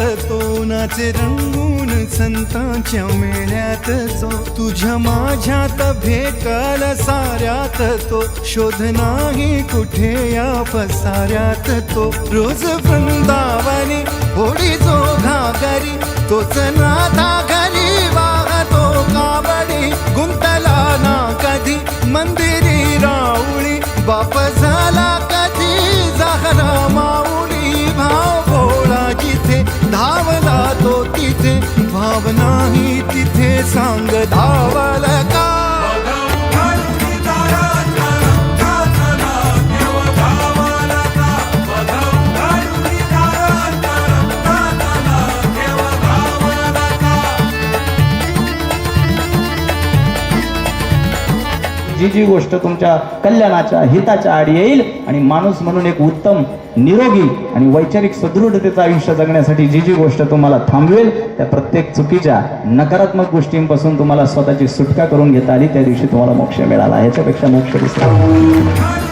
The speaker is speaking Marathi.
तो नाचे रंगून संतांच्या मेळ्यात जो तुझ्या माझ्यात भेटल साऱ्यात तो. शोध नाही कुठे या पसाऱ्यात तो. रोज वृंदावनी होडी जो घागरी तोच नाथा घरी वाहतो काबडी गुंतला ना कधी मंदिरी राऊळी बाप झाला कधी जाहरा भाव नाही तिथे सांग धावल जी जी गोष्ट तुमच्या कल्याणाच्या हिताच्या आडी येईल आणि माणूस म्हणून एक उत्तम निरोगी आणि वैचारिक सदृढतेचं आयुष्य जगण्यासाठी जी जी गोष्ट तुम्हाला थांबवेल त्या प्रत्येक चुकीच्या नकारात्मक गोष्टींपासून तुम्हाला स्वतःची सुटका करून घेता आली त्या दिवशी तुम्हाला मोक्ष मिळाला. ह्याच्यापेक्षा मोक्ष दिसला.